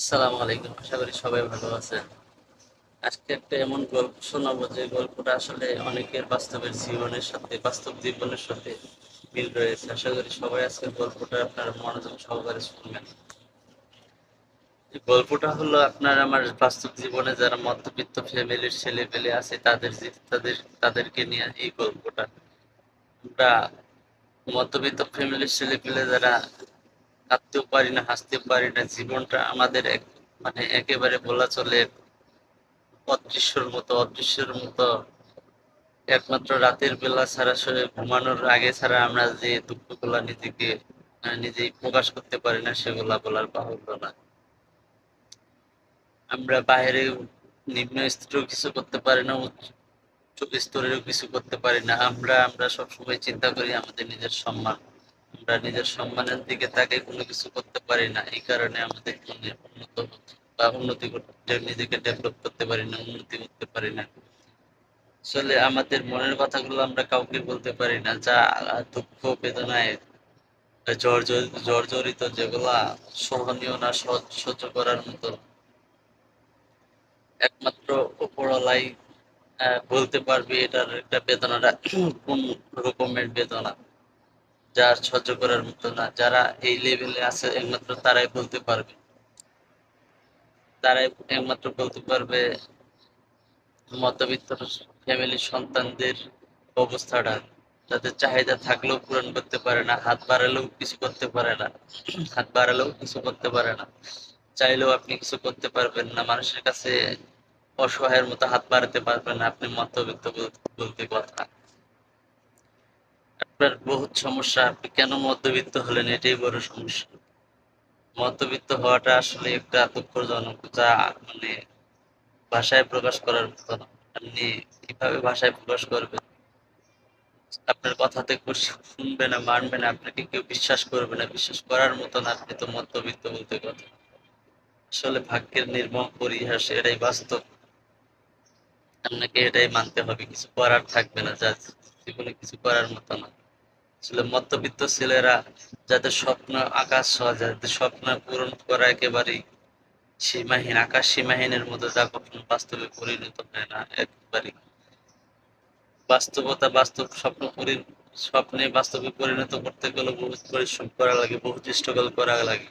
আসসালামু আলাইকুম। আশা করি সবাই ভালো আছেন। আজকে একটা এমন গল্প শোনাবো যে গল্পটা আসলে অনেকের বাস্তবের জীবনের সাথে, বাস্তব জীবনের সাথে মিল রয়েছে। আশা করি সবাই আজকের গল্পটা আপনার মনোযোগ সহকারে শুনবেন। গল্পটা হলো আপনার আমার বাস্তব জীবনে যারা মধ্যবিত্ত ফ্যামিলির ছেলে পেলে আছে, তাদের তাদের, তাদেরকে নিয়ে এই গল্পটা। আমরা মধ্যবিত্ত ফ্যামিলির ছেলে পেলে যারা কাঁদতেও পারি না, হাসতেও পারি না, জীবনটা আমাদের এক মানে একেবারে বলা চলে অদৃশ্যর মতো, অদৃশ্যের মতো। একমাত্র রাতের বেলা ছাড়া শুয়ে ঘুমানোর আগে ছাড়া আমরা যে দুঃখগুলা নিজেকে নিজেই প্রকাশ করতে পারি না, সেগুলা বলার বাহুল্য না। আমরা বাইরে নিম্ন স্তরেও কিছু করতে পারি না, উচ্চ স্তরেও কিছু করতে পারি না। আমরা আমরা সবসময় চিন্তা করি আমাদের নিজের সম্মান। আমরা নিজের সম্মানের দিকে তাকে কোনো কিছু করতে পারি না। এই কারণে আমাদের মনে উন্নত বা উন্নতি করতে নিজেকে ডেভেলপ করতে পারি না, উন্নতি করতে পারি না। আসলে আমাদের মনের কথাগুলো আমরা কাউকে বলতে পারি না, যা দুঃখ, বেদনায় জর্জরিত, যেগুলা সহনীয় না সহ্য করার মতো। একমাত্র উপরলাই বলতে পারবে এটার একটা বেদনাটা, কোন রকমের বেদনা। যার সহ্য করার মতো না, যারা এই লেভেলে আছে, একমাত্র তারাই বলতে পারবে। তারাই একমাত্র বলতে পারবে মধ্যবিত্ত ফ্যামিলির সন্তানদের অবস্থাটা। তাদের চাহিদা থাকলেও পূরণ করতে পারে না, হাত বাড়ালেও কিছু করতে পারে না, হাত বাড়ালেও কিছু করতে পারে না। চাইলেও আপনি কিছু করতে পারবেন না, মানুষের কাছে অসহায়ের মতো হাত বাড়াতে পারবেন না, আপনি মধ্যবিত্ত বলতে কথা। আপনার বহুত সমস্যা, আপনি কেন মধ্যবিত্ত হলেন? এটাই বড় সমস্যা। মধ্যবিত্ত হওয়াটা আসলে একটা দুঃখজনক, যা মানে ভাষায় প্রকাশ করার মতো না। আপনি কীভাবে ভাষায় প্রকাশ করবেন? আপনার কথাতে কেউ শুনবে না, মানবে না, আপনাকে কেউ বিশ্বাস করবে না। বিশ্বাস করার মতো না আপনি তো মধ্যবিত্ত বলতে কথা। আসলে ভাগ্যের নির্মম পরিহাস, এটাই বাস্তব। আপনাকে এটাই মানতে হবে, কিছু করার থাকবে না, যা জীবনে কিছু করার মতো না। আসলে মধ্যবিত্ত ছেলেরা যাদের স্বপ্ন আকাশ হয় যাদের স্বপ্ন পূরণ করা একেবারেই সীমাহীন, আকাশ সীমাহীনের মতো, যা কখনো বাস্তবে পরিণত হয় না একবারে বাস্তবতা বাস্তব স্বপ্ন পরি, স্বপ্নে বাস্তবে পরিণত করতে গেলে বহু পরিশ্রম করা লাগে, বহু চেষ্টা করা লাগে